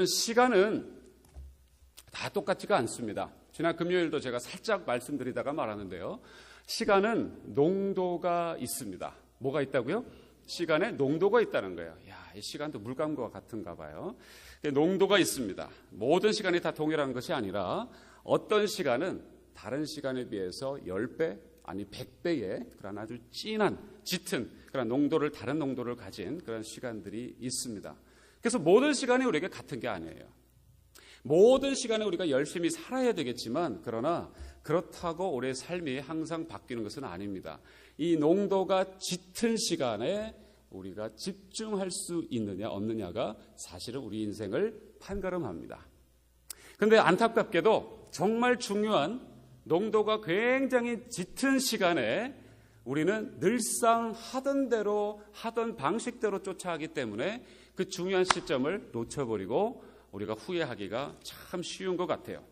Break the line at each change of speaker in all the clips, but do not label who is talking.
여러분, 시간은 다 똑같지가 않습니다. 지난 금요일도 제가 살짝 말씀드리다가 말하는데요. 시간은 농도가 있습니다. 뭐가 있다고요? 시간에 농도가 있다는 거예요. 야, 이 시간도 물감과 같은가 봐요. 농도가 있습니다. 모든 시간이 다 동일한 것이 아니라 어떤 시간은 다른 시간에 비해서 10배, 아니 100배의 그런 아주 진한, 짙은 그런 농도를, 다른 농도를 가진 그런 시간들이 있습니다. 그래서 모든 시간이 우리에게 같은 게 아니에요. 모든 시간에 우리가 열심히 살아야 되겠지만, 그러나 그렇다고 우리의 삶이 항상 바뀌는 것은 아닙니다. 이 농도가 짙은 시간에 우리가 집중할 수 있느냐, 없느냐가 사실은 우리 인생을 판가름합니다. 그런데 안타깝게도 정말 중요한 농도가 굉장히 짙은 시간에 우리는 늘상 하던 대로 하던 방식대로 쫓아가기 때문에 그 중요한 시점을 놓쳐버리고 우리가 후회하기가 참 쉬운 것 같아요.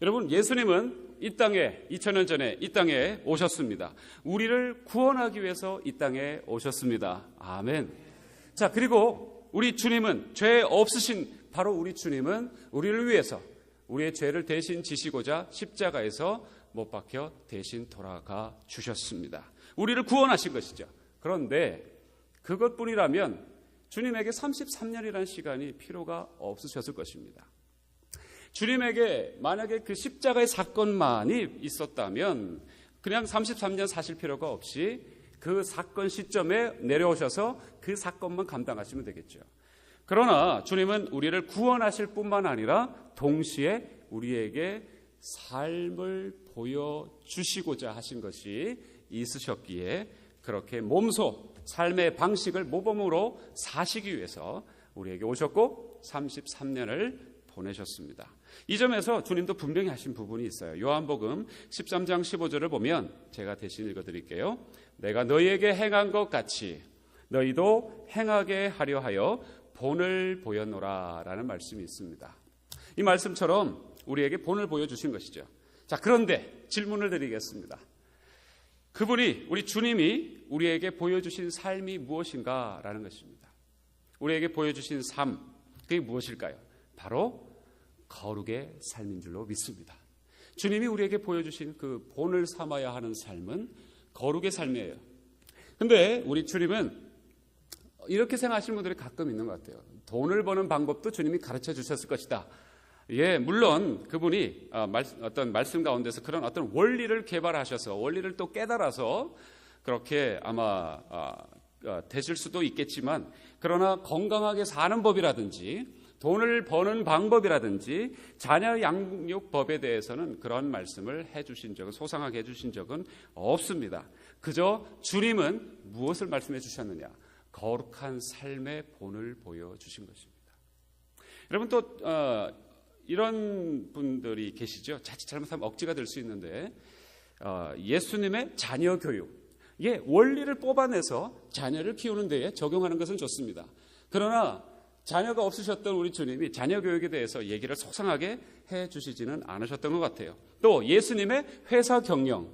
여러분, 예수님은 이 땅에 2000년 전에 이 땅에 오셨습니다. 우리를 구원하기 위해서 이 땅에 오셨습니다. 아멘. 자, 그리고 우리 주님은 죄 없으신 바로 우리 주님은 우리를 위해서 우리의 죄를 대신 지시고자 십자가에서 못 박혀 대신 돌아가 주셨습니다. 우리를 구원하신 것이죠. 그런데 그것뿐이라면 주님에게 33년이라는 시간이 필요가 없으셨을 것입니다. 주님에게 만약에 그 십자가의 사건만이 있었다면 그냥 33년 사실 필요가 없이 그 사건 시점에 내려오셔서 그 사건만 감당하시면 되겠죠. 그러나 주님은 우리를 구원하실 뿐만 아니라 동시에 우리에게 삶을 보여주시고자 하신 것이 있으셨기에 그렇게 몸소 삶의 방식을 모범으로 사시기 위해서 우리에게 오셨고 33년을 보내셨습니다. 이 점에서 주님도 분명히 하신 부분이 있어요. 요한복음 13장 15절을 보면 제가 대신 읽어 드릴게요. 내가 너희에게 행한 것 같이 너희도 행하게 하려 하여 본을 보였노라 라는 말씀이 있습니다. 이 말씀처럼 우리에게 본을 보여주신 것이죠. 자, 그런데 질문을 드리겠습니다. 그분이, 우리 주님이 우리에게 보여주신 삶이 무엇인가 라는 것입니다. 우리에게 보여주신 삶, 그게 무엇일까요? 바로 거룩의 삶인 줄로 믿습니다. 주님이 우리에게 보여주신 그 본을 삼아야 하는 삶은 거룩의 삶이에요. 근데 우리 주님은 이렇게 생각하시는 분들이 가끔 있는 것 같아요. 돈을 버는 방법도 주님이 가르쳐 주셨을 것이다. 예, 물론 그분이 어, 어떤 말씀 가운데서 그런 어떤 원리를 개발하셔서 원리를 또 깨달아서 그렇게 아마 어, 어, 되실 수도 있겠지만 그러나 건강하게 사는 법이라든지 돈을 버는 방법이라든지 자녀 양육법에 대해서는 그런 말씀을 해주신 적은 소상하게 해주신 적은 없습니다. 그저 주님은 무엇을 말씀해 주셨느냐? 거룩한 삶의 본을 보여주신 것입니다. 여러분 또 어, 이런 분들이 계시죠. 자칫 잘못하면 억지가 될 수 있는데 어, 예수님의 자녀 교육, 예 원리를 뽑아내서 자녀를 키우는 데에 적용하는 것은 좋습니다. 그러나 자녀가 없으셨던 우리 주님이 자녀 교육에 대해서 얘기를 속상하게 해 주시지는 않으셨던 것 같아요. 또 예수님의 회사 경영,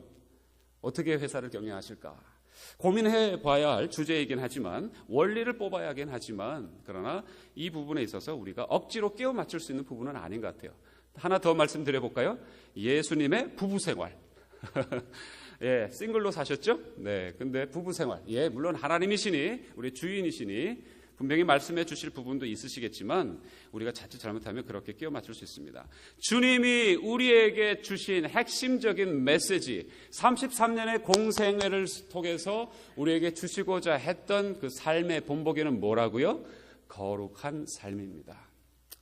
어떻게 회사를 경영하실까? 고민해 봐야 할 주제이긴 하지만 원리를 뽑아야 하긴 하지만 그러나 이 부분에 있어서 우리가 억지로 끼워 맞출 수 있는 부분은 아닌 것 같아요. 하나 더 말씀드려 볼까요? 예수님의 부부 생활. 예, 싱글로 사셨죠? 네. 근데 부부 생활. 예, 물론 하나님이시니 우리 주인이시니 분명히 말씀해 주실 부분도 있으시겠지만 우리가 자칫 잘못하면 그렇게 끼워 맞출 수 있습니다. 주님이 우리에게 주신 핵심적인 메시지 33년의 공생애를 통해서 우리에게 주시고자 했던 그 삶의 본보기는 뭐라고요? 거룩한 삶입니다.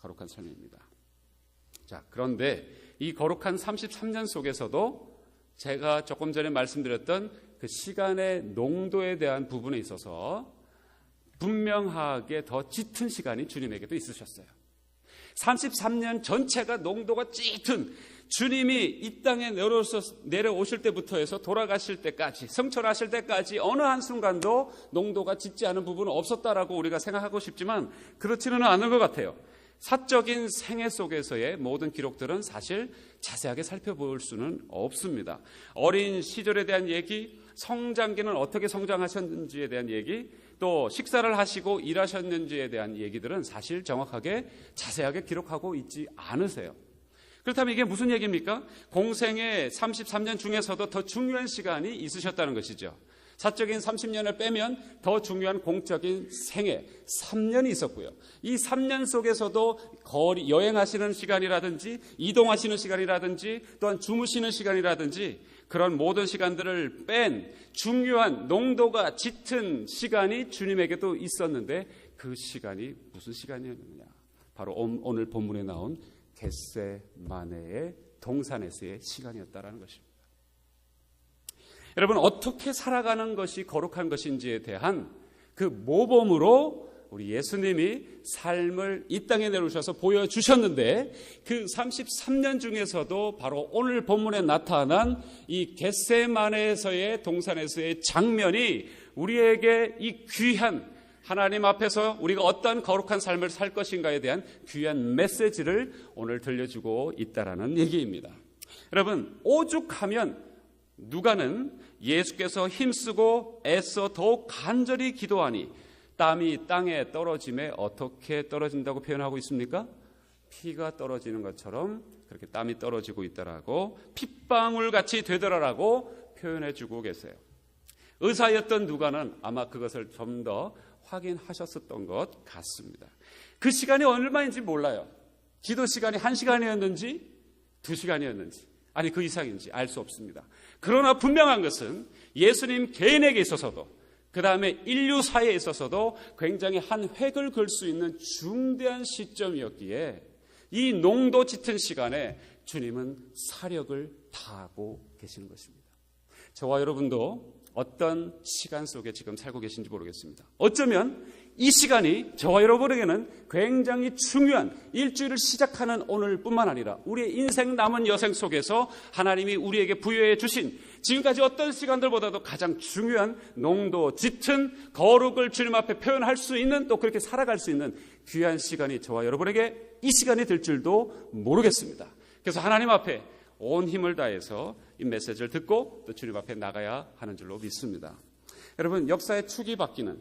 거룩한 삶입니다. 자, 그런데 이 거룩한 33년 속에서도 제가 조금 전에 말씀드렸던 그 시간의 농도에 대한 부분에 있어서 분명하게 더 짙은 시간이 주님에게도 있으셨어요. 33년 전체가 농도가 짙은 주님이 이 땅에 내려오실 때부터 해서 돌아가실 때까지, 성철하실 때까지 어느 한순간도 농도가 짙지 않은 부분은 없었다라고 우리가 생각하고 싶지만 그렇지는 않은 것 같아요. 사적인 생애 속에서의 모든 기록들은 사실 자세하게 살펴볼 수는 없습니다. 어린 시절에 대한 얘기, 성장기는 어떻게 성장하셨는지에 대한 얘기, 또 식사를 하시고 일하셨는지에 대한 얘기들은 사실 정확하게 자세하게 기록하고 있지 않으세요. 그렇다면 이게 무슨 얘기입니까? 공생의 33년 중에서도 더 중요한 시간이 있으셨다는 것이죠. 사적인 30년을 빼면 더 중요한 공적인 생애 3년이 있었고요. 이 3년 속에서도 거리, 여행하시는 시간이라든지 이동하시는 시간이라든지 또한 주무시는 시간이라든지 그런 모든 시간들을 뺀 중요한 농도가 짙은 시간이 주님에게도 있었는데 그 시간이 무슨 시간이었느냐? 바로 오늘 본문에 나온 겟세마네의 동산에서의 시간이었다라는 것입니다. 여러분 어떻게 살아가는 것이 거룩한 것인지에 대한 그 모범으로 우리 예수님이 삶을 이 땅에 내려오셔서 보여주셨는데 그 33년 중에서도 바로 오늘 본문에 나타난 이 겟세만에서의 동산에서의 장면이 우리에게 이 귀한 하나님 앞에서 우리가 어떤 거룩한 삶을 살 것인가에 대한 귀한 메시지를 오늘 들려주고 있다라는 얘기입니다. 여러분 오죽하면 누가는 예수께서 힘쓰고 애써 더욱 간절히 기도하니 땀이 땅에 떨어짐에 어떻게 떨어진다고 표현하고 있습니까? 피가 떨어지는 것처럼 그렇게 땀이 떨어지고 있다라고 핏방울 같이 되더라라고 표현해 주고 계세요. 의사였던 누가는 아마 그것을 좀 더 확인하셨었던 것 같습니다. 그 시간이 얼마인지 몰라요. 기도 시간이 한 시간이었는지 두 시간이었는지 아니 그 이상인지 알 수 없습니다. 그러나 분명한 것은 예수님 개인에게 있어서도 그 다음에 인류사에 있어서도 굉장히 한 획을 걸 수 있는 중대한 시점이었기에 이 농도 짙은 시간에 주님은 사력을 다하고 계시는 것입니다. 저와 여러분도 어떤 시간 속에 지금 살고 계신지 모르겠습니다. 어쩌면 이 시간이 저와 여러분에게는 굉장히 중요한 일주일을 시작하는 오늘뿐만 아니라 우리의 인생 남은 여생 속에서 하나님이 우리에게 부여해 주신 지금까지 어떤 시간들보다도 가장 중요한 농도 짙은 거룩을 주님 앞에 표현할 수 있는 또 그렇게 살아갈 수 있는 귀한 시간이 저와 여러분에게 이 시간이 될 줄도 모르겠습니다. 그래서 하나님 앞에 온 힘을 다해서 이 메시지를 듣고 또 주님 앞에 나가야 하는 줄로 믿습니다. 여러분 역사의 축이 바뀌는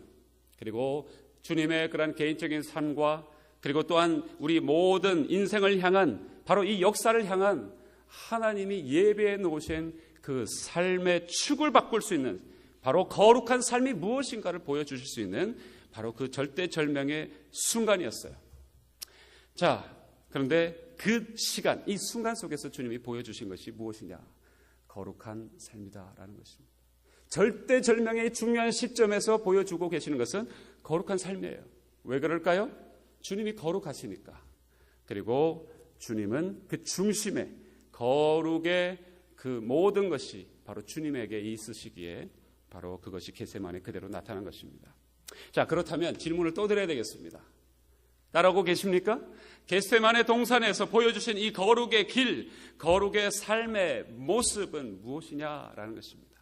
그리고 주님의 그런 개인적인 삶과 그리고 또한 우리 모든 인생을 향한 바로 이 역사를 향한 하나님이 예배해 놓으신 그 삶의 축을 바꿀 수 있는 바로 거룩한 삶이 무엇인가를 보여주실 수 있는 바로 그 절대절명의 순간이었어요. 자, 그런데 그 시간, 이 순간 속에서 주님이 보여주신 것이 무엇이냐? 거룩한 삶이다라는 것입니다. 절대절명의 중요한 시점에서 보여주고 계시는 것은 거룩한 삶이에요. 왜 그럴까요? 주님이 거룩하시니까. 그리고 주님은 그 중심에 거룩의 그 모든 것이 바로 주님에게 있으시기에 바로 그것이 게세만에 그대로 나타난 것입니다. 자, 그렇다면 질문을 또 드려야 되겠습니다. 따라오고 계십니까? 게세만의 동산에서 보여주신 이 거룩의 길, 거룩의 삶의 모습은 무엇이냐라는 것입니다.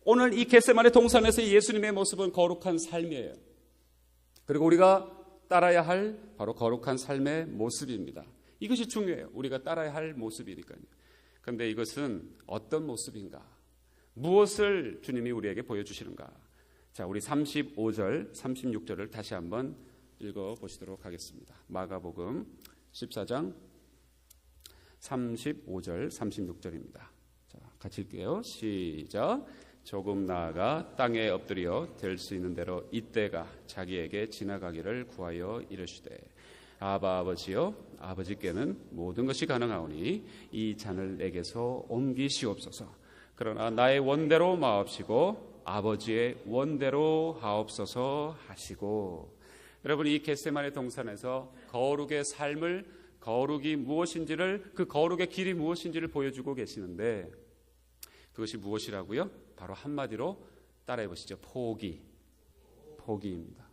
오늘 이 겟세만의 동산에서 예수님의 모습은 거룩한 삶이에요. 그리고 우리가 따라야 할 바로 거룩한 삶의 모습입니다. 이것이 중요해요. 우리가 따라야 할 모습이니까요. 그런데 이것은 어떤 모습인가? 무엇을 주님이 우리에게 보여주시는가? 자, 우리 35절, 36절을 다시 한번 읽어 보시도록 하겠습니다. 마가복음 14장 35절, 36절입니다. 자, 같이 읽게요. 시작. 조금 나아가 땅에 엎드려 될 수 있는 대로 이때가 자기에게 지나가기를 구하여 이르시되 아바 아버지여 아버지께는 모든 것이 가능하오니 이 잔을 내게서 옮기시옵소서 그러나 나의 원대로 마옵시고 아버지의 원대로 하옵소서 하시고 여러분 이 겟세만의 동산에서 거룩의 삶을 거룩이 무엇인지를 그 거룩의 길이 무엇인지를 보여주고 계시는데 그것이 무엇이라고요? 바로 한마디로 따라해 보시죠. 포기. 포기입니다.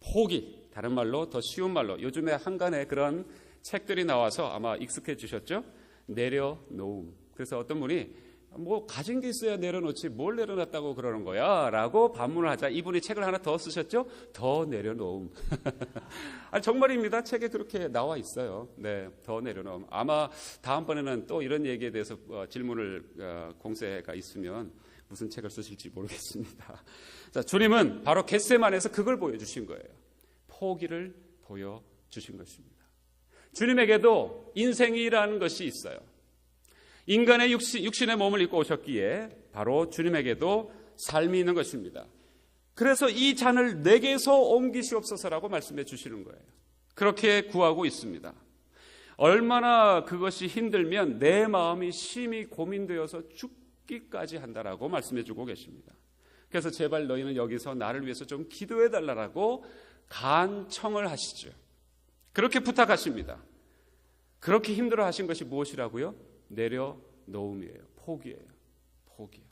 포기. 다른 말로 더 쉬운 말로 요즘에 한간에 그런 책들이 나와서 아마 익숙해지셨죠? 내려놓음. 그래서 어떤 분이 뭐 가진 게 있어야 내려놓지 뭘 내려놨다고 그러는 거야? 라고 반문을 하자 이분이 책을 하나 더 쓰셨죠? 더 내려놓음. 아니, 정말입니다. 책에 그렇게 나와 있어요. 네, 더 내려놓음. 아마 다음번에는 또 이런 얘기에 대해서 어, 질문을 어, 공세가 있으면 무슨 책을 쓰실지 모르겠습니다. 자, 주님은 바로 겟세만에서 그걸 보여주신 거예요. 포기를 보여주신 것입니다. 주님에게도 인생이라는 것이 있어요. 인간의 육신, 육신 의 몸을 입고 오셨기에 바로 주님에게도 삶이 있는 것입니다. 그래서 이 잔을 내게서 옮기시옵소서라고 말씀해 주시는 거예요. 그렇게 구하고 있습니다. 얼마나 그것이 힘들면 내 마음이 심히 고민되어서 죽기까지 한다라고 말씀해 주고 계십니다. 그래서 제발 너희는 여기서 나를 위해서 좀 기도해 달라고 간청을 하시죠. 그렇게 부탁하십니다. 그렇게 힘들어 하신 것이 무엇이라고요? 내려놓음이에요. 포기예요. 포기예요.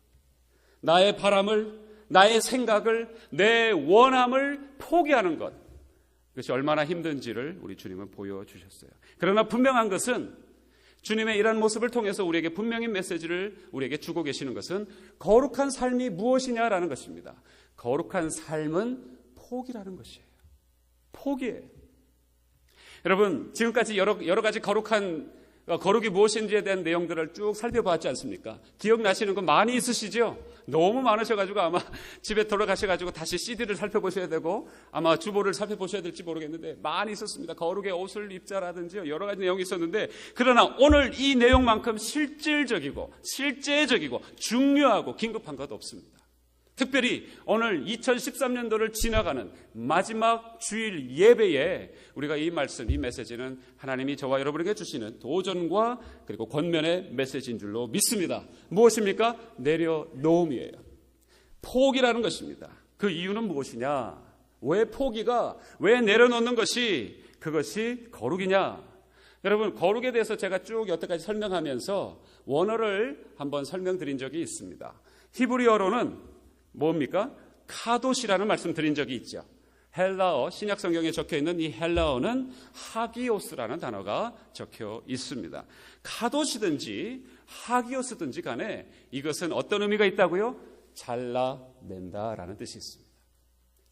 나의 바람을, 나의 생각을, 내 원함을 포기하는 것. 그것이 얼마나 힘든지를 우리 주님은 보여주셨어요. 그러나 분명한 것은 주님의 이러한 모습을 통해서 우리에게 분명히 메시지를 우리에게 주고 계시는 것은 거룩한 삶이 무엇이냐라는 것입니다. 거룩한 삶은 포기라는 것이에요. 포기예요. 여러분, 지금까지 여러, 여러 가지 거룩한 어, 거룩이 무엇인지에 대한 내용들을 쭉 살펴봤지 않습니까? 기억나시는 거 많이 있으시죠? 너무 많으셔가지고 아마 집에 돌아가셔가지고 다시 CD를 살펴보셔야 되고 아마 주보를 살펴보셔야 될지 모르겠는데 많이 있었습니다. 거룩의 옷을 입자라든지 여러 가지 내용이 있었는데 그러나 오늘 이 내용만큼 실질적이고 실제적이고 중요하고 긴급한 것 없습니다. 특별히 오늘 2013년도를 지나가는 마지막 주일 예배에 우리가 이 말씀, 이 메시지는 하나님이 저와 여러분에게 주시는 도전과 그리고 권면의 메시지인 줄로 믿습니다. 무엇입니까? 내려놓음이에요. 포기라는 것입니다. 그 이유는 무엇이냐? 왜 포기가, 왜 내려놓는 것이 그것이 거룩이냐? 여러분, 거룩에 대해서 제가 쭉 여태까지 설명하면서 원어를 한번 설명드린 적이 있습니다. 히브리어로는 뭡니까? 카도시라는 말씀 드린 적이 있죠. 헬라어 신약 성경에 적혀 있는 이 헬라어는 하기오스라는 단어가 적혀 있습니다. 카도시든지 하기오스든지 간에 이것은 어떤 의미가 있다고요? 잘라낸다라는 뜻이 있습니다.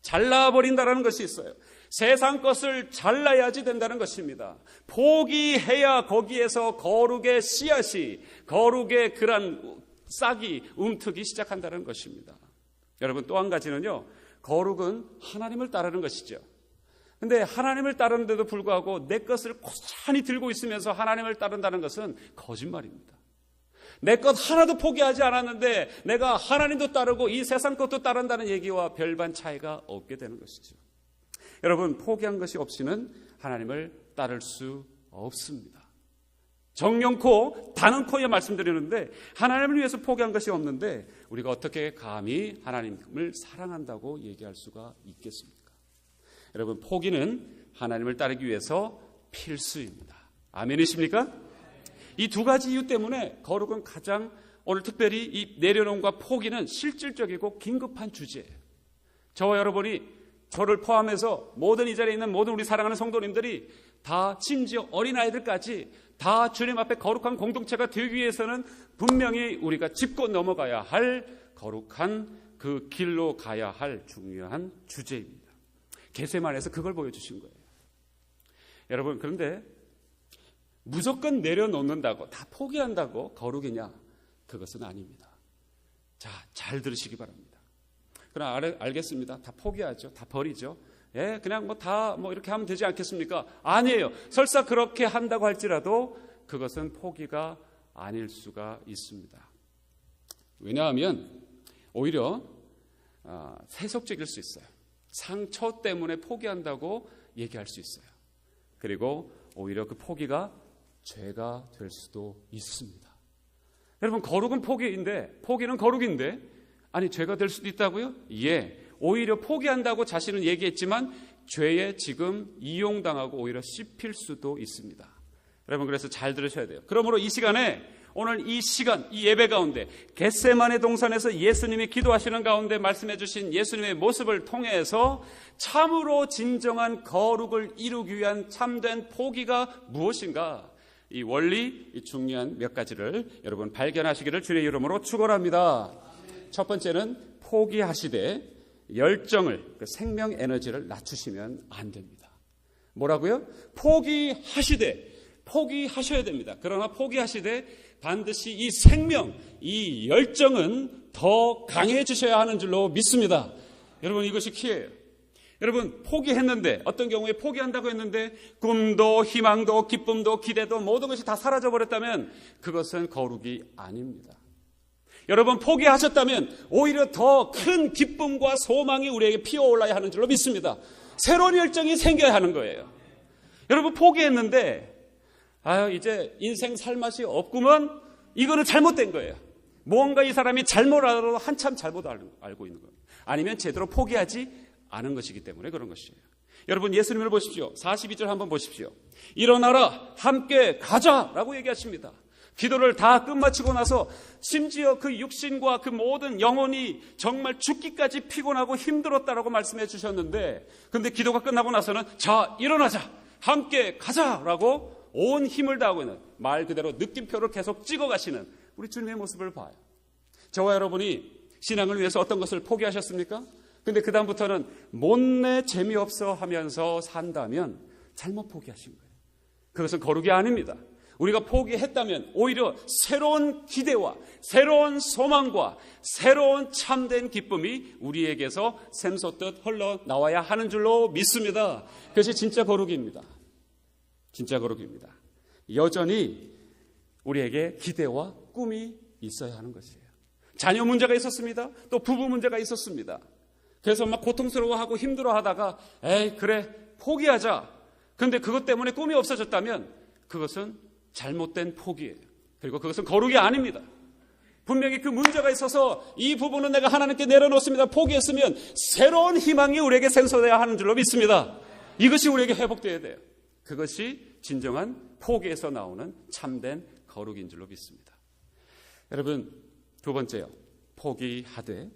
잘라버린다라는 것이 있어요. 세상 것을 잘라야지 된다는 것입니다. 포기해야 거기에서 거룩의 씨앗이, 거룩의 그런 싹이 움트기 시작한다는 것입니다. 여러분 또 한 가지는요. 거룩은 하나님을 따르는 것이죠. 근데 하나님을 따르는데도 불구하고 내 것을 고스란히 들고 있으면서 하나님을 따른다는 것은 거짓말입니다. 내 것 하나도 포기하지 않았는데 내가 하나님도 따르고 이 세상 것도 따른다는 얘기와 별반 차이가 없게 되는 것이죠. 여러분, 포기한 것이 없이는 하나님을 따를 수 없습니다. 정령코 단언코에 말씀드리는데 하나님을 위해서 포기한 것이 없는데 우리가 어떻게 감히 하나님을 사랑한다고 얘기할 수가 있겠습니까? 여러분 포기는 하나님을 따르기 위해서 필수입니다. 아멘이십니까? 이 두 가지 이유 때문에 거룩은 가장 오늘 특별히 이 내려놓음과 포기는 실질적이고 긴급한 주제예요. 저와 여러분이 저를 포함해서 모든 이 자리에 있는 모든 우리 사랑하는 성도님들이 다 심지어 어린아이들까지 다 주님 앞에 거룩한 공동체가 되기 위해서는 분명히 우리가 짚고 넘어가야 할 거룩한 그 길로 가야 할 중요한 주제입니다. 개세만에서 그걸 보여주신 거예요. 여러분, 그런데 무조건 내려놓는다고, 다 포기한다고 거룩이냐? 그것은 아닙니다. 자, 잘 들으시기 바랍니다. 그럼 알, 알겠습니다. 다 포기하죠. 다 버리죠. 예, 그냥 뭐 다뭐 뭐 이렇게 하면 되지 않겠습니까? 아니에요. 설사 그렇게 한다고 할지라도 그것은 포기가 아닐 수가 있습니다. 왜냐하면 오히려 아, 세속적일 수 있어요. 상처 때문에 포기한다고 얘기할 수 있어요. 그리고 오히려 그 포기가 죄가 될 수도 있습니다. 여러분 거룩은 포기인데 포기는 거룩인데 아니 죄가 될 수도 있다고요? 예. 오히려 포기한다고 자신은 얘기했지만 죄에 지금 이용당하고 오히려 씹힐 수도 있습니다. 여러분 그래서 잘 들으셔야 돼요. 그러므로 이 시간에 오늘 이 시간, 이 예배 가운데 겟세만의 동산에서 예수님이 기도하시는 가운데 말씀해 주신 예수님의 모습을 통해서 참으로 진정한 거룩을 이루기 위한 참된 포기가 무엇인가? 이 원리, 이 중요한 몇 가지를 여러분 발견하시기를 주의 이름으로 축원합니다. 첫 번째는 포기하시되 열정을 그 생명 에너지를 낮추시면 안 됩니다. 뭐라고요? 포기하시되 포기하셔야 됩니다. 그러나 포기하시되 반드시 이 생명, 이 열정은 더 강해지셔야 하는 줄로 믿습니다. 여러분 이것이 키예요. 여러분 포기했는데 어떤 경우에 포기한다고 했는데 꿈도 희망도 기쁨도 기대도 모든 것이 다 사라져 버렸다면 그것은 거룩이 아닙니다. 여러분 포기하셨다면 오히려 더 큰 기쁨과 소망이 우리에게 피어올라야 하는 줄로 믿습니다. 새로운 열정이 생겨야 하는 거예요. 여러분 포기했는데 아 이제 인생 살 맛이 없구먼 이거는 잘못된 거예요. 뭔가 이 사람이 잘못 알아도 한참 잘못 알고 있는 거예요. 아니면 제대로 포기하지 않은 것이기 때문에 그런 것이에요. 여러분 예수님을 보십시오. 42절 한번 보십시오. 일어나라 함께 가자라고 얘기하십니다. 기도를 다 끝마치고 나서 심지어 그 육신과 그 모든 영혼이 정말 죽기까지 피곤하고 힘들었다라고 말씀해 주셨는데 근데 기도가 끝나고 나서는 자 일어나자 함께 가자라고 온 힘을 다하고 있는 말 그대로 느낌표를 계속 찍어 가시는 우리 주님의 모습을 봐요. 저와 여러분이 신앙을 위해서 어떤 것을 포기하셨습니까? 근데 그다음부터는 못내 재미없어 하면서 산다면 잘못 포기하신 거예요. 그것은 거룩이 아닙니다. 우리가 포기했다면 오히려 새로운 기대와 새로운 소망과 새로운 참된 기쁨이 우리에게서 샘솟듯 흘러 나와야 하는 줄로 믿습니다. 그것이 진짜 거룩입니다. 진짜 거룩입니다. 여전히 우리에게 기대와 꿈이 있어야 하는 것이에요. 자녀 문제가 있었습니다. 또 부부 문제가 있었습니다. 그래서 막 고통스러워하고 힘들어하다가 에이 그래 포기하자. 근데 그것 때문에 꿈이 없어졌다면 그것은 잘못된 포기예요. 그리고 그것은 거룩이 아닙니다. 분명히 그 문제가 있어서 이 부분은 내가 하나님께 내려놓습니다. 포기했으면 새로운 희망이 우리에게 생소돼야 하는 줄로 믿습니다. 이것이 우리에게 회복돼야 돼요. 그것이 진정한 포기에서 나오는 참된 거룩인 줄로 믿습니다. 여러분, 두 번째요. 포기하되,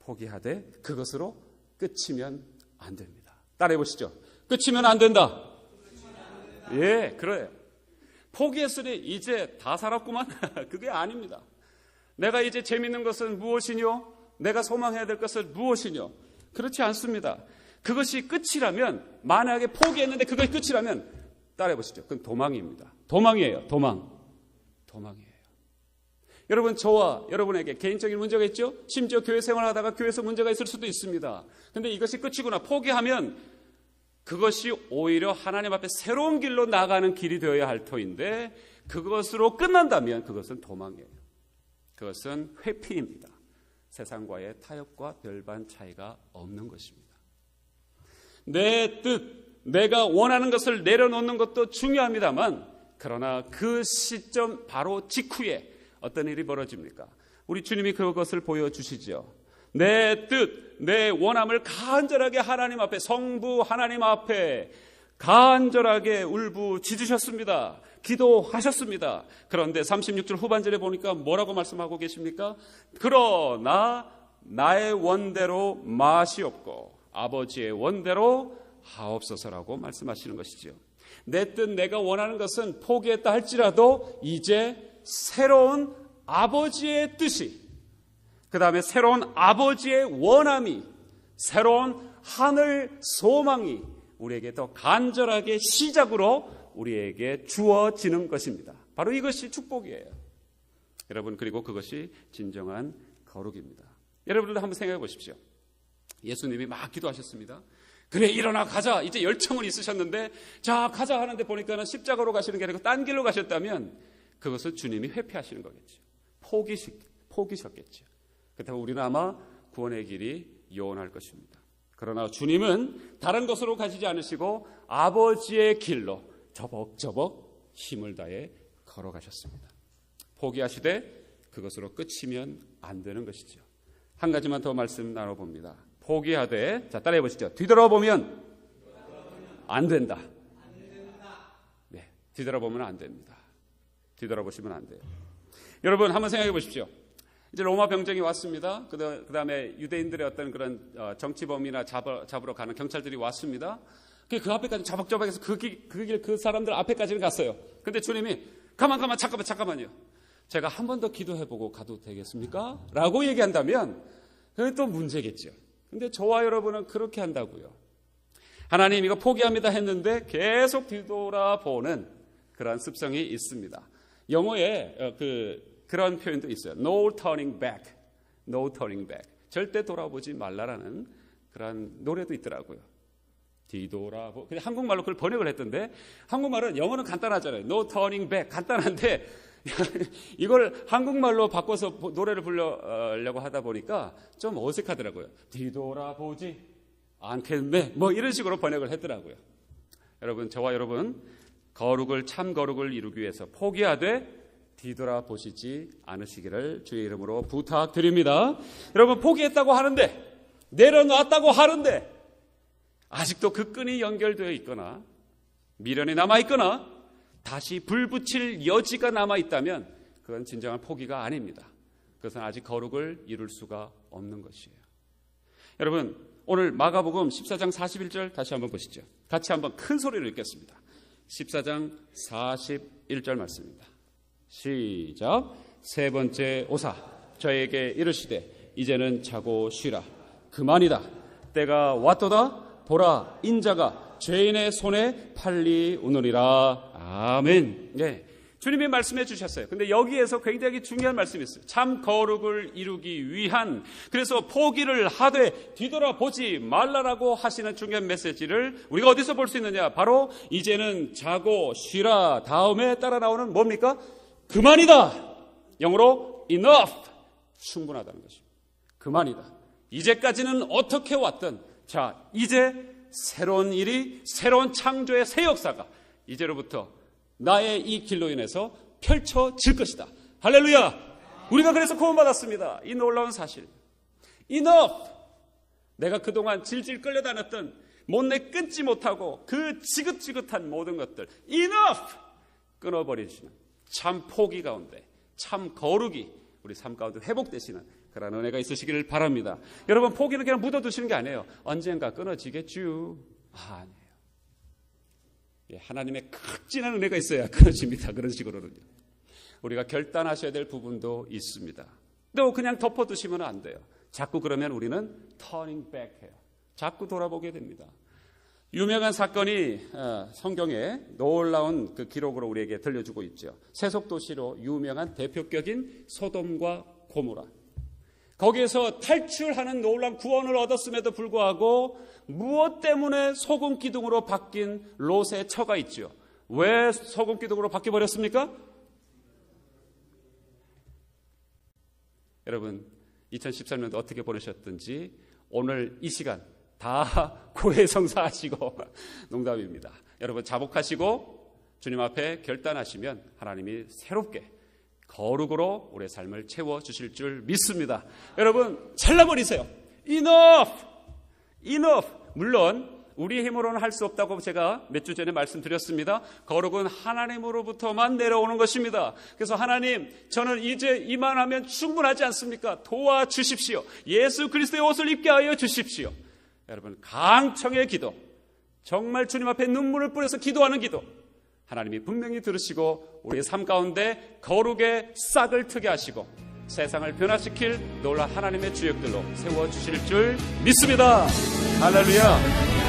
포기하되 그것으로 끝이면 안 됩니다. 따라해 보시죠. 끝이면 안 된다. 예, 그래요. 포기했으니 이제 다 살았구만. 그게 아닙니다. 내가 이제 재밌는 것은 무엇이뇨? 내가 소망해야 될 것은 무엇이뇨? 그렇지 않습니다. 그것이 끝이라면 만약에 포기했는데 그것이 끝이라면 따라해 보시죠. 그건 도망입니다. 도망이에요. 도망. 도망이에요. 여러분 저와 여러분에게 개인적인 문제가 있죠? 심지어 교회 생활하다가 교회에서 문제가 있을 수도 있습니다. 근데 이것이 끝이구나. 포기하면 그것이 오히려 하나님 앞에 새로운 길로 나가는 길이 되어야 할 터인데 그것으로 끝난다면 그것은 도망이에요. 그것은 회피입니다. 세상과의 타협과 별반 차이가 없는 것입니다. 내 뜻, 내가 원하는 것을 내려놓는 것도 중요합니다만 그러나 그 시점 바로 직후에 어떤 일이 벌어집니까? 우리 주님이 그것을 보여주시죠. 내 뜻, 내 원함을 간절하게 하나님 앞에, 성부 하나님 앞에 간절하게 울부짖으셨습니다. 기도하셨습니다. 그런데 36절 후반절에 보니까 뭐라고 말씀하고 계십니까? 그러나 나의 원대로 맛이 없고 아버지의 원대로 하옵소서라고 말씀하시는 것이죠. 내 뜻, 내가 원하는 것은 포기했다 할지라도 이제 새로운 아버지의 뜻이, 그 다음에 새로운 아버지의 원함이, 새로운 하늘 소망이 우리에게 더 간절하게 시작으로 우리에게 주어지는 것입니다. 바로 이것이 축복이에요. 여러분, 그리고 그것이 진정한 거룩입니다. 여러분들도 한번 생각해 보십시오. 예수님이 막 기도하셨습니다. 그래, 일어나 가자. 이제 열정은 있으셨는데, 자, 가자 하는데 보니까는 십자가로 가시는 게 아니고 딴 길로 가셨다면 그것을 주님이 회피하시는 거겠죠. 포기시, 포기셨겠죠. 그렇다고 우리는 아마 구원의 길이 요원할 것입니다. 그러나 주님은 다른 것으로 가시지 않으시고 아버지의 길로 저벅저벅 힘을 다해 걸어가셨습니다. 포기하시되 그것으로 끝이면 안 되는 것이죠. 한 가지만 더 말씀 나눠봅니다. 포기하되 자 따라해 보시죠. 뒤돌아보면 안 된다. 네, 뒤돌아보면 안 됩니다. 뒤돌아보시면 안 돼요. 여러분 한번 생각해 보십시오. 이제 로마 병정이 왔습니다. 그 다음에 유대인들의 어떤 그런 어, 정치범이나 잡으러, 가는 경찰들이 왔습니다. 그, 그 앞에까지 자박자박해서 그 길, 그 길, 그 사람들 앞에까지는 갔어요. 근데 주님이 가만, 가만, 잠깐만, 잠깐만요. 제가 한 번 더 기도해보고 가도 되겠습니까? 라고 얘기한다면, 그건 또 문제겠죠. 근데 저와 여러분은 그렇게 한다고요. 하나님 이거 포기합니다 했는데 계속 뒤돌아보는 그런 습성이 있습니다. 영어에 어, 그, 그런 표현도 있어요. No turning back. No turning back. 절대 돌아보지 말라라는 그런 노래도 있더라고요. 뒤돌아보. 근데 한국말로 그걸 번역을 했던데 한국말은 영어는 간단하잖아요. No turning back 간단한데 이걸 한국말로 바꿔서 노래를 부르려고 하다 보니까 좀 어색하더라고요. 뒤돌아보지 않겠네. 뭐 이런 식으로 번역을 했더라고요. 여러분 저와 여러분 거룩을 참 거룩을 이루기 위해서 포기하되 뒤돌아보시지 않으시기를 주의 이름으로 부탁드립니다. 여러분 포기했다고 하는데 내려놨다고 하는데 아직도 그 끈이 연결되어 있거나 미련이 남아 있거나 다시 불 붙일 여지가 남아 있다면 그건 진정한 포기가 아닙니다. 그것은 아직 거룩을 이룰 수가 없는 것이에요. 여러분 오늘 마가복음 14장 41절 다시 한번 보시죠. 같이 한번 큰 소리로 읽겠습니다. 14장 41절 말씀입니다. 시작. 세 번째 오사 저에게 이르시되 이제는 자고 쉬라. 그만이다. 때가 왔도다. 보라 인자가 죄인의 손에 팔리오느니라. 아멘. 네. 주님이 말씀해 주셨어요. 근데 여기에서 굉장히 중요한 말씀이 있어요. 참 거룩을 이루기 위한 그래서 포기를 하되 뒤돌아보지 말라라고 하시는 중요한 메시지를 우리가 어디서 볼 수 있느냐? 바로 이제는 자고 쉬라 다음에 따라 나오는 뭡니까? 그만이다. 영어로 enough. 충분하다는 것입니다. 그만이다. 이제까지는 어떻게 왔든 자, 이제 새로운 일이 새로운 창조의 새 역사가 이제로부터 나의 이 길로 인해서 펼쳐질 것이다. 할렐루야! 우리가 그래서 구원받았습니다. 이 놀라운 사실. enough. 내가 그동안 질질 끌려다녔던 못내 끊지 못하고 그 지긋지긋한 모든 것들 enough 끊어버리시는 참 포기 가운데 참 거룩이 우리 삶 가운데 회복되시는 그런 은혜가 있으시기를 바랍니다. 여러분 포기는 그냥 묻어두시는 게 아니에요. 언젠가 끊어지겠죠. 아, 아니에요. 예, 하나님의 극진한 은혜가 있어야 끊어집니다. 그런 식으로는요. 우리가 결단하셔야 될 부분도 있습니다. 또 그냥 덮어두시면 안 돼요. 자꾸 그러면 우리는 터닝 백해요. 자꾸 돌아보게 됩니다. 유명한 사건이 어, 성경에 놀라운 그 기록으로 우리에게 들려주고 있죠. 세속 도시로 유명한 대표격인 소돔과 고모라. 거기에서 탈출하는 놀라운 구원을 얻었음에도 불구하고 무엇 때문에 소금 기둥으로 바뀐 롯의 처가 있죠. 왜 소금 기둥으로 바뀌어 버렸습니까? 여러분 2013년도 어떻게 보내셨든지 오늘 이 시간 다 고해성사 하시고 농담입니다. 여러분 자복하시고 주님 앞에 결단하시면 하나님이 새롭게 거룩으로 우리의 삶을 채워 주실 줄 믿습니다. 여러분 잘라버리세요. Enough, enough. 물론 우리 힘으로는 할 수 없다고 제가 몇 주 전에 말씀드렸습니다. 거룩은 하나님으로부터만 내려오는 것입니다. 그래서 하나님, 저는 이제 이만하면 충분하지 않습니까? 도와주십시오. 예수 그리스도의 옷을 입게 하여 주십시오. 여러분 강청의 기도, 정말 주님 앞에 눈물을 뿌려서 기도하는 기도, 하나님이 분명히 들으시고 우리의 삶 가운데 거룩의 싹을 트게 하시고 세상을 변화시킬 놀라 하나님의 주역들로 세워주실 줄 믿습니다. 할렐루야.